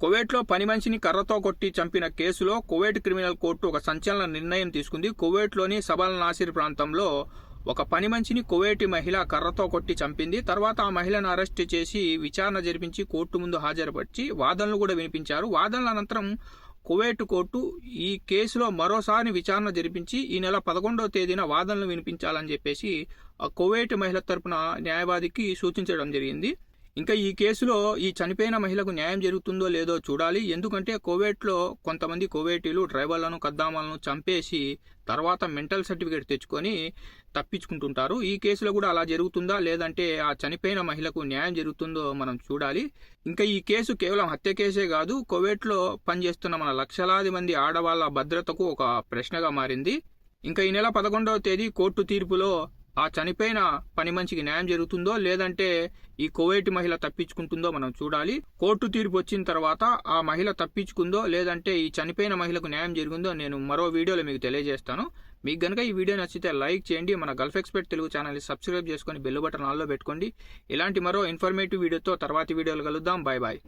కువైట్లో పని మనిషిని కర్రతో కొట్టి చంపిన కేసులో కువైట్ క్రిమినల్ కోర్టు ఒక సంచలన నిర్ణయం తీసుకుంది. కువైట్లోని సబల్ నాసిర్ ప్రాంతంలో ఒక పని మనిషిని కువైటి మహిళ కర్రతో కొట్టి చంపింది. తర్వాత ఆ మహిళను అరెస్ట్ చేసి విచారణ జరిపించి కోర్టు ముందు హాజరుపరిచి వాదనలు కూడా వినిపించారు. వాదనల అనంతరం కువైట్ కోర్టు ఈ కేసులో మరోసారి విచారణ జరిపించి ఈ నెల పదకొండవ తేదీన వాదనలు వినిపించాలని చెప్పేసి ఆ కువైట్ మహిళ తరపున న్యాయవాదికి సూచించడం జరిగింది. ఇంకా ఈ కేసులో ఈ చనిపోయిన మహిళకు న్యాయం జరుగుతుందో లేదో చూడాలి. ఎందుకంటే కోవేట్లో కొంతమంది కోవేటీలు డ్రైవర్లను కద్దామాలను చంపేసి తర్వాత మెంటల్ సర్టిఫికేట్ తెచ్చుకొని తప్పించుకుంటుంటారు. ఈ కేసులో కూడా అలా జరుగుతుందా? లేదంటే ఆ చనిపోయిన మహిళకు న్యాయం జరుగుతుందో మనం చూడాలి. ఇంకా ఈ కేసు కేవలం హత్య కేసే కాదు కోవేట్లో పనిచేస్తున్న మన లక్షలాది మంది ఆడవాళ్ళ భద్రతకు ఒక ప్రశ్నగా మారింది. ఇంకా ఈ నెల పదకొండవ తేదీ కోర్టు తీర్పులో ఆ చనిపోయిన పని మనిషికి న్యాయం జరుగుతుందో లేదంటే ఈ కువైట్ మహిళ తప్పించుకుంటుందో మనం చూడాలి. కోర్టు తీర్పు వచ్చిన తర్వాత ఆ మహిళ తప్పించుకుందో లేదంటే ఈ చనిపోయిన మహిళకు న్యాయం జరిగిందో నేను మరో వీడియోలో మీకు తెలియజేస్తాను. మీకు గనుక ఈ వీడియో నచ్చితే లైక్ చేయండి మన గల్ఫ్ ఎక్స్పర్ట్ తెలుగు ఛానల్ని సబ్స్క్రైబ్ చేసుకొని బెల్ బటన్ ఆల్లో పెట్టుకోండి. ఇలాంటి మరో ఇన్ఫర్మేటివ్ వీడియోతో తర్వాతి వీడియోలు కలుద్దాం. Bye bye